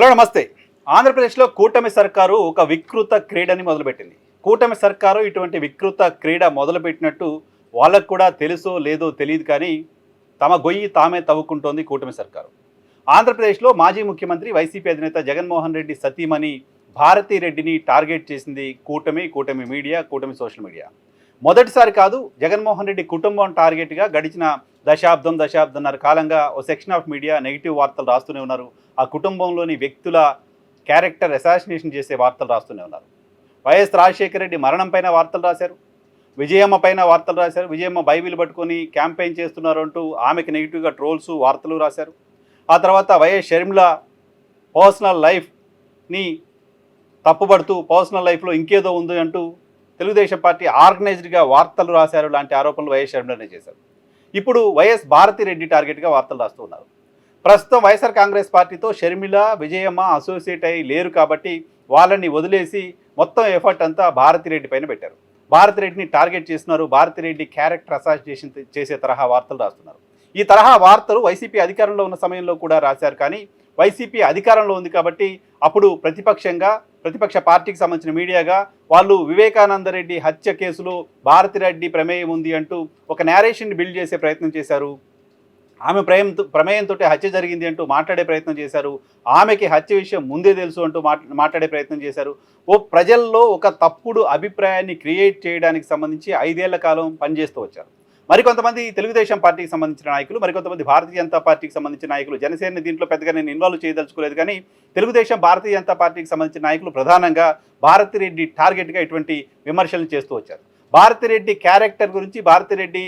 Hello నమస్తే. ఆంధ్రప్రదేశ్లో కూటమి సర్కారు ఒక వికృత క్రీడని మొదలుపెట్టింది. కూటమి సర్కారు ఇటువంటి వికృత క్రీడ మొదలుపెట్టినట్టు వాళ్ళకు కూడా తెలుసో లేదో తెలియదు కానీ తమ గొయ్యి తామే తవ్వుకుంటోంది కూటమి సర్కారు. ఆంధ్రప్రదేశ్లో మాజీ ముఖ్యమంత్రి వైసీపీ అధినేత జగన్మోహన్ రెడ్డి సతీమణి భారతీ రెడ్డిని టార్గెట్ చేసింది కూటమి కూటమి మీడియా కూటమి సోషల్ మీడియా. మొదటిసారి కాదు జగన్మోహన్ రెడ్డి కుటుంబం టార్గెట్గా గడిచిన దశాబ్దం దశాబ్దంన్నర కాలంగా ఓ సెక్షన్ ఆఫ్ మీడియా నెగిటివ్ వార్తలు రాస్తూనే ఉన్నారు. ఆ కుటుంబంలోని వ్యక్తుల క్యారెక్టర్ అసాసినేషన్ చేసే వార్తలు రాస్తూనే ఉన్నారు. వైఎస్ రాజశేఖర రెడ్డి మరణం పైన వార్తలు రాశారు. విజయమ్మ పైన వార్తలు రాశారు. విజయమ్మ బైబిల్ పట్టుకొని క్యాంపెయిన్ చేస్తున్నారు అంటూ ఆమెకి నెగిటివ్గా ట్రోల్స్ వార్తలు రాశారు. ఆ తర్వాత వైఎస్ షర్మిల పర్సనల్ లైఫ్ని తప్పుపడుతూ పర్సనల్ లైఫ్లో ఇంకేదో ఉంది అంటూ తెలుగుదేశం పార్టీ ఆర్గనైజ్డ్గా వార్తలు రాశారు లాంటి ఆరోపణలు వైఎస్ షర్మిలనే చేశారు. ఇప్పుడు వైఎస్ భారతిరెడ్డి టార్గెట్గా వార్తలు రాస్తూ ఉన్నారు. ప్రస్తుతం వైఎస్ఆర్ కాంగ్రెస్ పార్టీతో షర్మిల విజయమ్మ అసోసియేట్ అయి లేరు కాబట్టి వాళ్ళని వదిలేసి మొత్తం ఎఫర్ట్ అంతా భారతిరెడ్డి పైన పెట్టారు. భారతిరెడ్డిని టార్గెట్ చేస్తున్నారు. భారతిరెడ్డి క్యారెక్టర్ అసాసినేషన్ చేసే తరహా వార్తలు రాస్తున్నారు. ఈ తరహా వార్తలు వైసీపీ అధికారంలో ఉన్న సమయంలో కూడా రాశారు కానీ వైసీపీ అధికారంలో ఉంది కాబట్టి అప్పుడు ప్రతిపక్షంగా ప్రతిపక్ష పార్టీకి సంబంధించిన మీడియాగా వాళ్ళు వివేకానంద రెడ్డి హత్య కేసులో భారతిరెడ్డి ప్రమేయం ఉంది అంటూ ఒక నేరేషన్ బిల్డ్ చేసే ప్రయత్నం చేశారు. ఆమె ప్రమేయంతో ప్రమేయంతో హత్య జరిగింది అంటూ మాట్లాడే ప్రయత్నం చేశారు. ఆమెకి హత్య విషయం ముందే తెలుసు అంటూ మాట్లాడే ప్రయత్నం చేశారు. ఓ ప్రజల్లో ఒక తప్పుడు అభిప్రాయాన్ని క్రియేట్ చేయడానికి సంబంధించి ఐదేళ్ళ కాలం పనిచేస్తూ వచ్చారు. మరికొంతమంది తెలుగుదేశం పార్టీకి సంబంధించిన నాయకులు మరికొంతమంది భారతీయ జనతా పార్టీకి సంబంధించిన నాయకులు. జనసేన దీంట్లో పెద్దగా నేను ఇన్వాల్వ్ చేయదలుచుకోలేదు కానీ తెలుగుదేశం భారతీయ జనతా పార్టీకి సంబంధించిన నాయకులు ప్రధానంగా భారతిరెడ్డి టార్గెట్గా ఇటువంటి విమర్శలు చేస్తూ వచ్చారు. భారతిరెడ్డి క్యారెక్టర్ గురించి భారతిరెడ్డి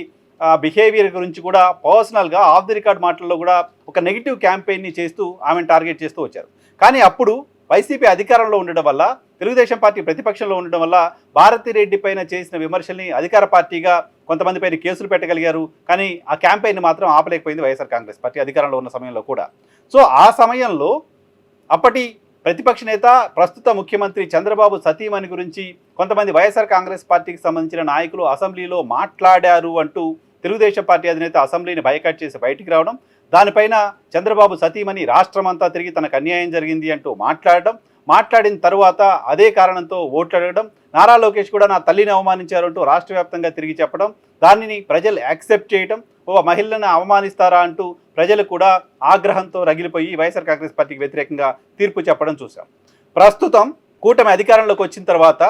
బిహేవియర్ గురించి కూడా పర్సనల్గా ఆఫ్ ది రికార్డ్ మాటల్లో కూడా ఒక నెగిటివ్ క్యాంపెయిన్ని చేస్తూ ఆమెను టార్గెట్ చేస్తూ వచ్చారు. కానీ అప్పుడు వైసీపీ అధికారంలో ఉండడం వల్ల తెలుగుదేశం పార్టీ ప్రతిపక్షంలో ఉండడం వల్ల భారతిరెడ్డి పైన చేసిన విమర్శల్ని అధికార పార్టీగా కొంతమంది పైన కేసులు పెట్టగలిగారు కానీ ఆ క్యాంపెయిన్ మాత్రం ఆపలేకపోయింది వైఎస్ఆర్ కాంగ్రెస్ పార్టీ అధికారంలో ఉన్న సమయంలో కూడా. సో ఆ సమయంలో అప్పటి ప్రతిపక్ష నేత ప్రస్తుత ముఖ్యమంత్రి చంద్రబాబు సతీమణి గురించి కొంతమంది వైఎస్ఆర్ కాంగ్రెస్ పార్టీకి సంబంధించిన నాయకులు అసెంబ్లీలో మాట్లాడారు అంటూ తెలుగుదేశం పార్టీ అధినేత అసెంబ్లీని బైకట్ చేసి బయటికి రావడం దానిపైన చంద్రబాబు సతీమణి రాష్ట్రమంతా తిరిగి తనకు అన్యాయం జరిగింది అంటూ మాట్లాడడం మాట్లాడిన తరువాత అదే కారణంతో ఓట్లాడడం నారా లోకేష్ కూడా నా తల్లిని అవమానించారు అంటూ రాష్ట్ర వ్యాప్తంగా తిరిగి చెప్పడం దానిని ప్రజలు యాక్సెప్ట్ చేయడం ఓ మహిళను అవమానిస్తారా అంటూ ప్రజలు కూడా ఆగ్రహంతో రగిలిపోయి వైఎస్ఆర్ కాంగ్రెస్ పార్టీకి వ్యతిరేకంగా తీర్పు చెప్పడం చూశాం. ప్రస్తుతం కూటమి అధికారంలోకి వచ్చిన తర్వాత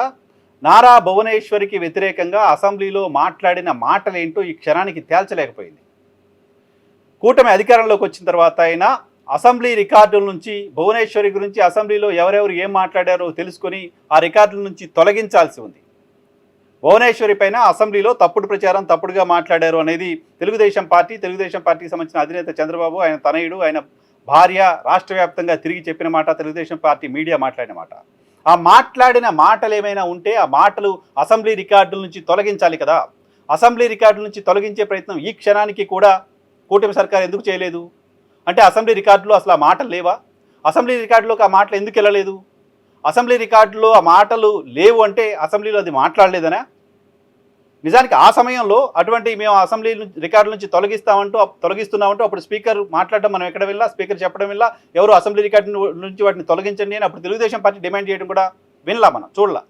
నారా భువనేశ్వరికి వ్యతిరేకంగా అసెంబ్లీలో మాట్లాడిన మాటలేంటో ఈ క్షణానికి తేల్చలేకపోయింది. కూటమి అధికారంలోకి వచ్చిన తర్వాత అయినా అసెంబ్లీ రికార్డుల నుంచి భువనేశ్వరి గురించి అసెంబ్లీలో ఎవరెవరు ఏం మాట్లాడారో తెలుసుకొని ఆ రికార్డుల నుంచి తొలగించాల్సి ఉంది. భువనేశ్వరి పైన అసెంబ్లీలో తప్పుడు ప్రచారం తప్పుడుగా మాట్లాడారు అనేది తెలుగుదేశం పార్టీ తెలుగుదేశం పార్టీకి సంబంధించిన అధినేత చంద్రబాబు ఆయన తనయుడు ఆయన భార్య రాష్ట్ర వ్యాప్తంగా తిరిగి చెప్పిన మాట తెలుగుదేశం పార్టీ మీడియా మాట్లాడిన మాట. ఆ మాట్లాడిన మాటలు ఏమైనా ఉంటే ఆ మాటలు అసెంబ్లీ రికార్డుల నుంచి తొలగించాలి కదా. అసెంబ్లీ రికార్డుల నుంచి తొలగించే ప్రయత్నం ఈ క్షణానికి కూడా కూటమి సర్కార్ ఎందుకు చేయలేదు? అంటే అసెంబ్లీ రికార్డులో అసలు ఆ మాటలు లేవా? అసెంబ్లీ రికార్డులోకి ఆ మాటలు ఎందుకు వెళ్ళలేదు? అసెంబ్లీ రికార్డులో ఆ మాటలు లేవు అంటే అసెంబ్లీలో అది మాట్లాడలేదనా? నిజానికి ఆ సమయంలో అటువంటి మేము అసెంబ్లీ రికార్డుల నుంచి తొలగిస్తామంటూ తొలగిస్తున్నామంటూ అప్పుడు స్పీకర్ మాట్లాడడం మనం ఎక్కడ వెళ్ళా? స్పీకర్ చెప్పడం వెళ్ళా? ఎవరు అసెంబ్లీ రికార్డు నుంచి వాటిని తొలగించండి అని అప్పుడు తెలుగుదేశం పార్టీ డిమాండ్ చేయడం కూడా వినలా మనం చూడలా.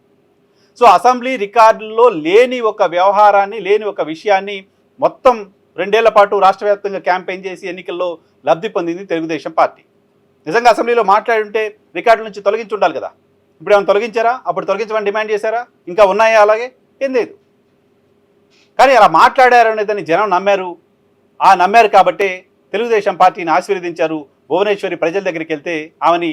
సో అసెంబ్లీ రికార్డుల్లో లేని ఒక వ్యవహారాన్ని లేని ఒక విషయాన్ని మొత్తం రెండేళ్ళ పాటు రాష్ట్ర వ్యాప్తంగా క్యాంపెయిన్ చేసి ఎన్నికల్లో లబ్ధి పొందింది తెలుగుదేశం పార్టీ. నిజంగా అసెంబ్లీలో మాట్లాడుంటే రికార్డుల నుంచి తొలగించి ఉండాలి కదా. ఇప్పుడు ఏమైనా తొలగించారా? అప్పుడు తొలగించమని డిమాండ్ చేశారా? ఇంకా ఉన్నాయా అలాగే? ఏం లేదు. కానీ అలా మాట్లాడారు అనేదని జనం నమ్మారు. ఆ నమ్మారు కాబట్టే తెలుగుదేశం పార్టీని ఆశీర్వదించారు భువనేశ్వరి ప్రజల దగ్గరికి వెళ్తే ఆమెని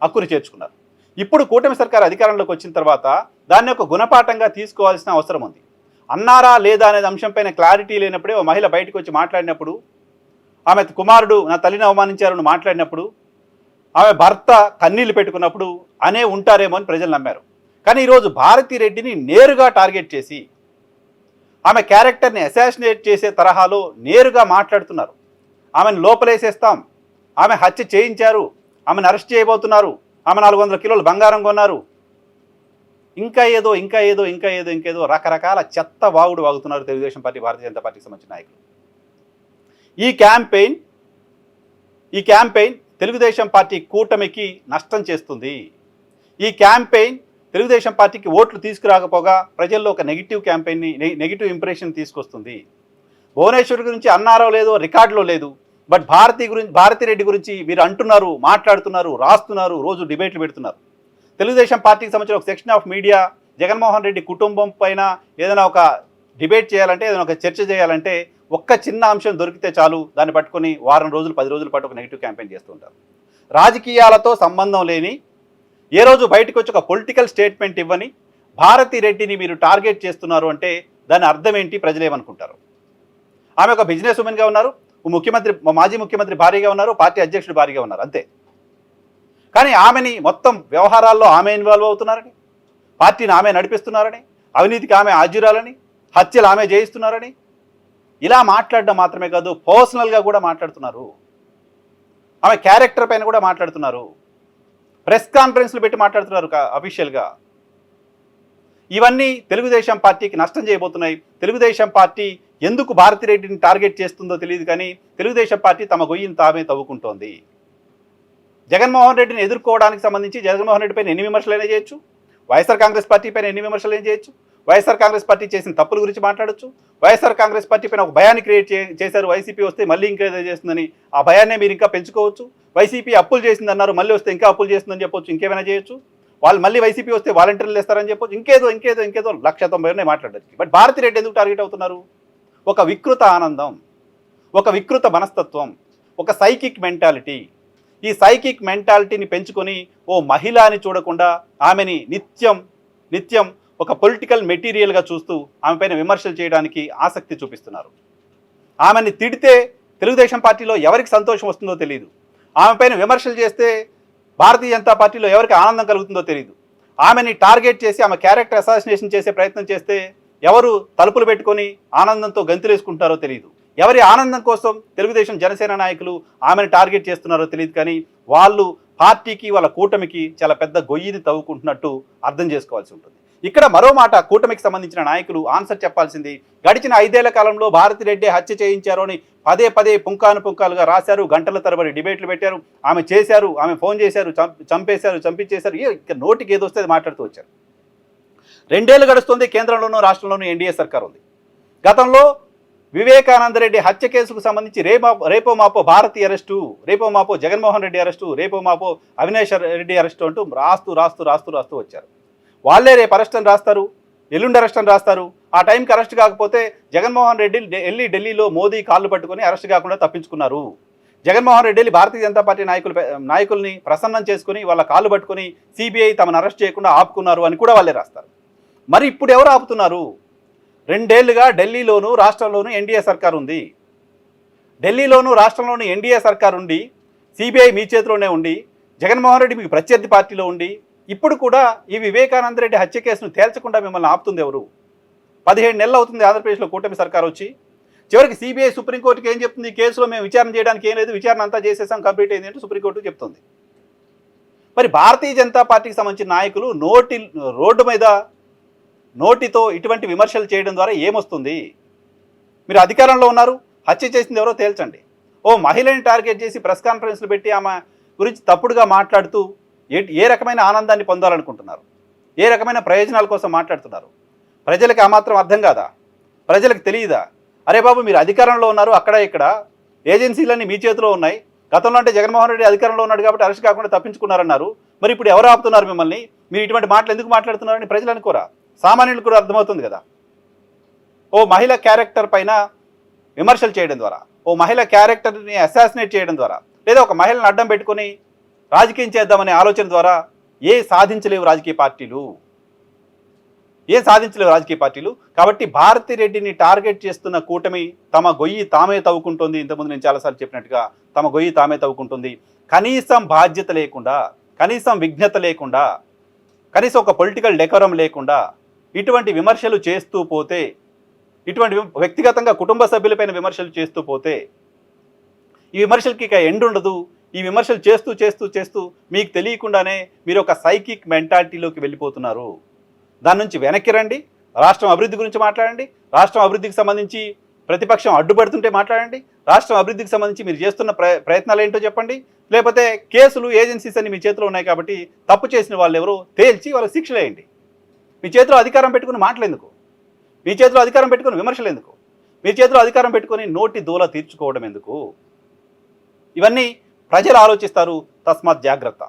హక్కును చేర్చుకున్నారు. ఇప్పుడు కూటమి సర్కార్ అధికారంలోకి వచ్చిన తర్వాత దాన్ని ఒక గుణపాఠంగా తీసుకోవాల్సిన అవసరం ఉంది. అన్నారా లేదా అనేది అంశంపైన క్లారిటీ లేనప్పుడే ఓ మహిళ బయటకు వచ్చి మాట్లాడినప్పుడు ఆమె కుమారుడు నా తల్లిని అవమానించారని మాట్లాడినప్పుడు ఆమె భర్త కన్నీళ్ళు పెట్టుకున్నప్పుడు అనే ఉంటారేమో అని ప్రజలు నమ్మారు. కానీ ఈరోజు భారతీ రెడ్డిని నేరుగా టార్గెట్ చేసి ఆమె క్యారెక్టర్ని అసాసినేట్ చేసే తరహాలో నేరుగా మాట్లాడుతున్నారు. ఆమెను లోపలేసేస్తాం. ఆమె హత్య చేయించారు. ఆమెను అరెస్ట్ చేయబోతున్నారు. ఆమె నాలుగు వందల కిలోలు బంగారం కొన్నారు. ఇంకా ఏదో ఇంకా ఏదో ఇంకా ఏదో ఇంకేదో రకరకాల చెత్త వాగుడు వాగుతున్నారు తెలుగుదేశం పార్టీ భారతీయ జనతా పార్టీకి సంబంధించిన నాయకులు. ఈ క్యాంపెయిన్ ఈ క్యాంపెయిన్ తెలుగుదేశం పార్టీ కూటమికి నష్టం చేస్తుంది. ఈ క్యాంపెయిన్ తెలుగుదేశం పార్టీకి ఓట్లు తీసుకురాకపోగా ప్రజల్లో ఒక నెగిటివ్ క్యాంపెయిన్ని నెగిటివ్ ఇంప్రెషన్ తీసుకొస్తుంది. భువనేశ్వర్ గురించి అన్నారో లేదో రికార్డులో లేదు. బట్ భారతి గురించి భారతిరెడ్డి గురించి మీరు అంటున్నారు మాట్లాడుతున్నారు రాస్తున్నారు రోజు డిబేట్లు పెడుతున్నారు. తెలుగుదేశం పార్టీకి సంబంధించిన ఒక section of media Jaganmohan Reddy కుటుంబం పైన ఏదైనా ఒక డిబేట్ చేయాలంటే ఏదైనా ఒక చర్చ చేయాలంటే ఒక్క చిన్న అంశం దొరికితే చాలు. దాన్ని పట్టుకొని వారం రోజులు పది రోజుల పాటు ఒక నెగిటివ్ క్యాంపెయిన్ చేస్తుంటారు రాజకీయాలతో సంబంధం లేని ఏ రోజు బయటకు వచ్చి ఒక పొలిటికల్ స్టేట్మెంట్ ఇవ్వని భారతి రెడ్డిని మీరు టార్గెట్ చేస్తున్నారు అంటే దాని అర్థం ఏంటి? ప్రజలేమనుకుంటారు ఆమె ఒక బిజినెస్ ఉమెన్గా ఉన్నారు. ముఖ్యమంత్రి మాజీ ముఖ్యమంత్రి భారీగా ఉన్నారు. పార్టీ అధ్యక్షుడు భారీగా ఉన్నారు. అంతే. కానీ ఆమెని మొత్తం వ్యవహారాల్లో ఆమె ఇన్వాల్వ్ అవుతున్నారని పార్టీని ఆమె నడిపిస్తున్నారని అవినీతికి ఆమె ఆజ్యురాలని హత్యలు ఆమె చేయిస్తున్నారని ఇలా మాట్లాడడం మాత్రమే కాదు పర్సనల్గా కూడా మాట్లాడుతున్నారు. ఆమె క్యారెక్టర్ పైన కూడా మాట్లాడుతున్నారు. ప్రెస్ కాన్ఫరెన్స్లు పెట్టి మాట్లాడుతున్నారు అఫీషియల్గా. ఇవన్నీ తెలుగుదేశం పార్టీకి నష్టం చేయబోతున్నాయి. తెలుగుదేశం పార్టీ ఎందుకు భారతిరెడ్డిని టార్గెట్ చేస్తుందో తెలియదు కానీ తెలుగుదేశం పార్టీ తమ గొయ్యిని తామే తవ్వుకుంటోంది. జగన్మోహన్ రెడ్డిని ఎదుర్కోవడానికి సంబంధించి జగన్మోహన్ రెడ్డి పైన ఎన్ని విమర్శలైనా చేయొచ్చు. వైఎస్ఆర్ కాంగ్రెస్ పార్టీ పైన ఎన్ని విమర్శలు చేయొచ్చు. వైఎస్ఆర్ కాంగ్రెస్ పార్టీ చేసిన తప్పుల గురించి మాట్లాడొచ్చు. వైఎస్ఆర్ కాంగ్రెస్ పార్టీ పైన ఒక భయాన్ని క్రియేట్ చే చేశారు. వైసీపీ వస్తే మళ్ళీ ఇంకా ఏదో చేస్తుందని ఆ భయాన్నే మీరు ఇంకా పెంచుకోవచ్చు. వైసీపీ అప్పులు చేసిందన్నారు మళ్ళీ వస్తే ఇంకా అప్పులు చేస్తుందని చెప్పొచ్చు. ఇంకేమైనా చేయొచ్చు? వాళ్ళు మళ్ళీ వైసీపీ వస్తే వాలంటీర్లు వేస్తారని చెప్పొచ్చు. ఇంకేదో ఇంకేదో ఇంకేదో లక్ష తొంభై ఉన్నాయి మాట్లాడచ్చు బట్ భారతిరెడ్డి ఎందుకు టార్గెట్ అవుతున్నారు? ఒక వికృత ఆనందం ఒక వికృత మనస్తత్వం ఒక సైకిక్ మెంటాలిటీ ఈ సైకిక్ మెంటాలిటీని పెంచుకొని ఓ మహిళ అని చూడకుండా ఆమెని నిత్యం నిత్యం ఒక పొలిటికల్ మెటీరియల్గా చూస్తూ ఆమె పైన విమర్శలు చేయడానికి ఆసక్తి చూపిస్తున్నారు. ఆమెని తిడితే తెలుగుదేశం పార్టీలో ఎవరికి సంతోషం వస్తుందో తెలియదు ఆమె పైన విమర్శలు చేస్తే భారతీయ జనతా పార్టీలో ఎవరికి ఆనందం కలుగుతుందో తెలియదు ఆమెని టార్గెట్ చేసి ఆమె క్యారెక్టర్ అసాసినేషన్ చేసే ప్రయత్నం చేస్తే ఎవరు తలుపులు పెట్టుకొని ఆనందంతో గంతులేసుకుంటారో తెలియదు ఎవరి ఆనందం కోసం తెలుగుదేశం జనసేన నాయకులు ఆమెను టార్గెట్ చేస్తున్నారో తెలియదు కానీ వాళ్ళు పార్టీకి వాళ్ళ కూటమికి చాలా పెద్ద గొయ్యిని తవ్వుకుంటున్నట్టు అర్థం చేసుకోవాల్సి ఉంటుంది. ఇక్కడ మరో మాట కూటమికి సంబంధించిన నాయకులు ఆన్సర్ చెప్పాల్సింది గడిచిన ఐదేళ్ళ కాలంలో భారతిరెడ్డి హత్య చేయించారు అని పదే పదే పుంకాను పుంకాలుగా రాశారు గంటల తరబడి డిబేట్లు పెట్టారు ఆమె చేశారు ఆమె ఫోన్ చేశారు చంపేశారు చంపించేశారు ఇక నోటికి ఏదో వస్తే మాట్లాడుతూ వచ్చారు. రెండేళ్ళు గడుస్తుంది కేంద్రంలోనూ రాష్ట్రంలోనూ ఎన్డీఏ సర్కార్ ఉంది. గతంలో వివేకానందరెడ్డి హత్య కేసుకు సంబంధించి రేపో రేపో మాపో భారతి అరెస్టు రేపో మాపో జగన్మోహన్ రెడ్డి అరెస్టు రేపో మాపో అవినాష్ రెడ్డి అరెస్టు అంటూ రాస్తూ రాస్తూ రాస్తూ రాస్తూ వచ్చారు. వాళ్ళే రేపు అరెస్ట్ అని రాస్తారు ఎల్లుండి అరెస్ట్ అని రాస్తారు. ఆ టైంకి అరెస్ట్ కాకపోతే జగన్మోహన్ రెడ్డి వెళ్ళి ఢిల్లీలో మోదీ కాళ్ళు పట్టుకొని అరెస్ట్ కాకుండా తప్పించుకున్నారు. జగన్మోహన్ రెడ్డి వెళ్ళి భారతీయ జనతా పార్టీ నాయకులు నాయకుల్ని ప్రసన్నం చేసుకుని వాళ్ళ కాళ్ళు పట్టుకుని సిబిఐ తమను అరెస్ట్ చేయకుండా ఆపుకున్నారు అని కూడా వాళ్ళే రాస్తారు. మరి ఇప్పుడు ఎవరు ఆపుతున్నారు? రెండేళ్ళుగా ఢిల్లీలోను రాష్ట్రంలోనూ ఎన్డీఏ సర్కార్ ఉంది. ఢిల్లీలోను రాష్ట్రంలోనూ ఎన్డీఏ సర్కార్ ఉండి సిబిఐ మీ చేతిలోనే ఉండి జగన్మోహన్ రెడ్డి మీకు ప్రత్యర్థి పార్టీలో ఉండి ఇప్పుడు కూడా ఈ వివేకానంద రెడ్డి హత్య కేసును తేల్చకుండా మిమ్మల్ని ఆపుతుంది ఎవరు? పదిహేడు నెలలు అవుతుంది ఆంధ్రప్రదేశ్లో కూటమి సర్కార్ వచ్చి. చివరికి సిబిఐ సుప్రీంకోర్టుకి ఏం చెప్తుంది? ఈ కేసులో మేము విచారణ చేయడానికి ఏం లేదు విచారణ అంతా చేసేసాం కంప్లీట్ అయింది అంటే సుప్రీంకోర్టు చెప్తుంది. మరి భారతీయ జనతా పార్టీకి సంబంధించిన నాయకులు నోటి రోడ్డు మీద నోటితో ఇటువంటి విమర్శలు చేయడం ద్వారా ఏమొస్తుంది? మీరు అధికారంలో ఉన్నారు హత్య చేసింది ఎవరో తేల్చండి. ఓ మహిళని టార్గెట్ చేసి ప్రెస్ కాన్ఫరెన్స్లు పెట్టి ఆమె గురించి తప్పుడుగా మాట్లాడుతూ ఏ ఏ రకమైన ఆనందాన్ని పొందాలనుకుంటున్నారు? ఏ రకమైన ప్రయోజనాల కోసం మాట్లాడుతున్నారు? ప్రజలకు ఆ మాత్రం అర్థం కాదా? ప్రజలకు తెలియదా? అరే బాబు మీరు అధికారంలో ఉన్నారు అక్కడ ఇక్కడ? ఏజెన్సీలన్నీ మీ చేతిలో ఉన్నాయి. గతంలో అంటే జగన్మోహన్ రెడ్డి అధికారంలో ఉన్నాడు కాబట్టి అరెస్ట్ కాకుండా తప్పించుకున్నారన్నారు. మరి ఇప్పుడు ఎవరు ఆపుతున్నారు మిమ్మల్ని? మీరు ఇటువంటి మాటలు ఎందుకు మాట్లాడుతున్నారని ప్రజలు అనుకోరా? సామాన్యులకు కూడా అర్థమవుతుంది కదా. ఓ మహిళ క్యారెక్టర్ పైన విమర్శలు చేయడం ద్వారా ఓ మహిళ క్యారెక్టర్ని అసాసినేట్ చేయడం ద్వారా లేదా ఒక మహిళను అడ్డం పెట్టుకొని రాజకీయం చేద్దామనే ఆలోచన ద్వారా ఏ సాధించలేవు రాజకీయ పార్టీలు. ఏం సాధించలేవు రాజకీయ పార్టీలు. కాబట్టి భారతి రెడ్డిని టార్గెట్ చేస్తున్న కూటమి తమ గొయ్యి తామే తవ్వుకుంటుంది. ఇంతకుముందు నేను చాలాసార్లు చెప్పినట్టుగా తమ గొయ్యి తామే తవ్వుకుంటుంది. కనీసం బాధ్యత లేకుండా కనీసం విఘ్నత లేకుండా కనీసం ఒక పొలిటికల్ డెకరం లేకుండా ఇటువంటి విమర్శలు చేస్తూ పోతే ఇటువంటి వ్యక్తిగతంగా కుటుంబ సభ్యులపైన విమర్శలు చేస్తూ పోతే ఈ విమర్శలకి ఇక ఎండ్ ఉండదు. ఈ విమర్శలు చేస్తూ చేస్తూ చేస్తూ మీకు తెలియకుండానే మీరు ఒక సైకిక్ మెంటాలిటీలోకి వెళ్ళిపోతున్నారు. దాని నుంచి వెనక్కి రండి. రాష్ట్రం అభివృద్ధి గురించి మాట్లాడండి. రాష్ట్రం అభివృద్ధికి సంబంధించి ప్రతిపక్షం అడ్డుపడుతుంటే మాట్లాడండి. రాష్ట్రం అభివృద్ధికి సంబంధించి మీరు చేస్తున్న ప్ర ప్రయత్నాలు ఏంటో చెప్పండి. లేకపోతే కేసులు ఏజెన్సీస్ అని మీ చేతిలో ఉన్నాయి కాబట్టి తప్పు చేసిన వాళ్ళు ఎవరో తేల్చి వాళ్ళ శిక్షలు వేయండి. మీ చేతిలో అధికారం పెట్టుకుని మాటలేందుకు? మీ చేతిలో అధికారం పెట్టుకుని విమర్శలు ఎందుకు మీ చేతిలో అధికారం పెట్టుకొని నోటి దూల తీర్చుకోవడం ఎందుకు? ఇవన్నీ ప్రజలు ఆలోచిస్తారు తస్మాత్ జాగ్రత్త.